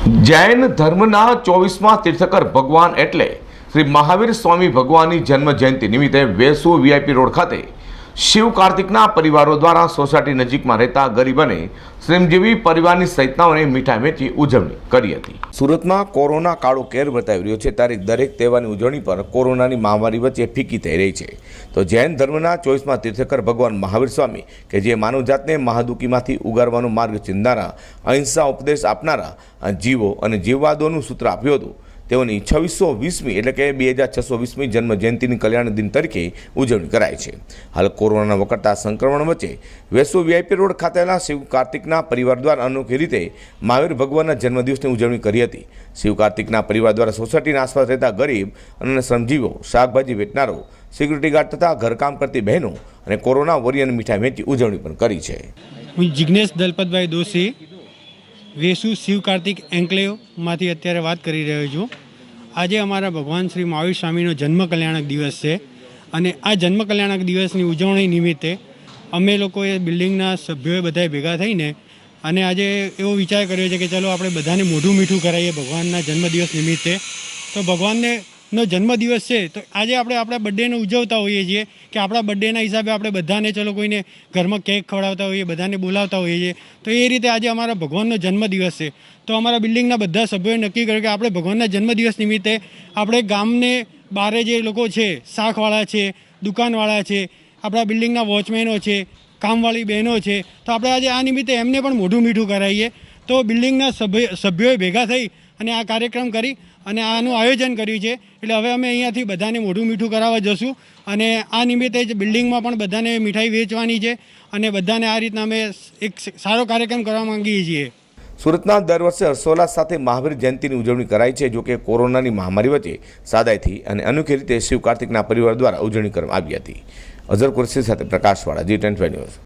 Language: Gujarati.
જૈન ધર્મના ચોવીસમાં તીર્થકર ભગવાન એટલે શ્રી મહાવીર સ્વામી ભગવાનની જન્મ જયંતિ નિમિત્તે વેસુ વીઆઈપી રોડ ખાતે શિવ કાર્તિકના પરિવારો દ્વારા સોસાયટી નજીકમાં રહેતા ગરીબ શ્રમજીવી પરિવારની સહિતનાઓને મીઠાઈ વેચી ઉજવણી કરી હતી. સુરતમાં કોરોના કાળો કેર બતાવી રહ્યો છે ત્યારે દરેક તહેવારની ઉજવણી પર કોરોનાની મહામારી વચ્ચે ફીકી થઈ રહી છે. તો જૈન ધર્મના ચોવીસમાં તીર્થકર ભગવાન મહાવીર સ્વામી કે જે માનવજાતને મહાદુકીમાંથી ઉગારવાનો માર્ગ ચિંધનારા અહિંસા ઉપદેશ આપનારા, જીવો અને જીવવાદોનું સૂત્ર આપ્યું હતું. તેઓની છવ્વીસો વીસમી એટલે કે બે હજાર છસો વીસમી જન્મ જયંતિની કલ્યાણ દિન તરીકે ઉજવણી કરાય છે. હાલ કોરોનાના વકરતા સંક્રમણ વચ્ચે વેસુ વીઆઈપી રોડ ખાતેના શિવ કાર્તિકના પરિવાર દ્વારા અનોખી રીતે મહાવીર ભગવાનના જન્મદિવસની ઉજવણી કરી હતી. શિવ કાર્તિકના પરિવાર દ્વારા સોસાયટીના આસપાસ રહેતા ગરીબ અને શ્રમજીવો શાકભાજી વેચનારો, સિક્યુરિટી ગાર્ડ તથા ઘરકામ કરતી બહેનો અને કોરોના વોરિયર મીઠાઈ વેચી ઉજવણી પણ કરી છે. હું જિજ્ઞેશ દલપતભાઈ દોશી, વેસુ શિવ કાર્તિક એન્કલેવમાંથી અત્યારે વાત કરી રહ્યો છું. આજે અમારા ભગવાન શ્રી મહાવીર સ્વામીનો જન્મ કલ્યાણક દિવસ છે. અને આ જન્મ કલ્યાણક દિવસની ઉજવણી નિમિત્તે અમે લોકોએ બિલ્ડિંગના સભ્યોએ બધાએ ભેગા થઈને અને આજે એવો વિચાર કર્યો છે કે ચલો આપણે બધાને મોઢું મીઠું કરાવીએ ભગવાનના જન્મદિવસ નિમિત્તે. તો ભગવાનને નો જન્મદિવસ છે, તો આજે આપણે આપણા બર્થડેને ઉજવતા હોઈએ છીએ કે આપણા બર્થડેના હિસાબે આપણે બધાને ચલો કોઈને ઘરમાં કેક ખવડાવતા હોઈએ, બધાને બોલાવતા હોઈએ છીએ. તો એ રીતે આજે અમારા ભગવાનનો જન્મદિવસ છે. તો અમારા બિલ્ડિંગના બધા સભ્યોએ નક્કી કર્યું કે આપણે ભગવાનના જન્મદિવસ નિમિત્તે આપણે ગામને બારે જે લોકો છે શાકવાળા છે, દુકાનવાળા છે, આપણા બિલ્ડિંગના વોચમેનો છે, કામવાળી બહેનો છે, તો આપણે આજે આ નિમિત્તે એમને પણ મોઢું મીઠું કરાવીએ. તો બિલ્ડિંગના સભ્ય, સભ્યોએ ભેગા થઈ અને આ કાર્યક્રમ કરી અને આનું આયોજન કર્યું છે. એટલે હવે અમે અહીંયાથી બધાને મોઢું મીઠું કરાવવા જશું અને આ નિમિત્તે જ બિલ્ડિંગમાં પણ બધાને મીઠાઈ વેચવાની છે અને બધાને આ રીતના અમે એક સારો કાર્યક્રમ કરવા માંગીએ છીએ. સુરતના દર વર્ષે હર્ષોલ્લાસ સાથે મહાવીર જયંતિની ઉજવણી કરાય છે, જોકે કોરોનાની મહામારી વચ્ચે સાદાઈથી અને અનોખી રીતે શિવ કાર્તિકના પરિવાર દ્વારા ઉજવણી કરવામાં આવી હતી. અઝર કુરશી સાથે પ્રકાશવાળા જી ટેન્ટ ન્યૂઝ.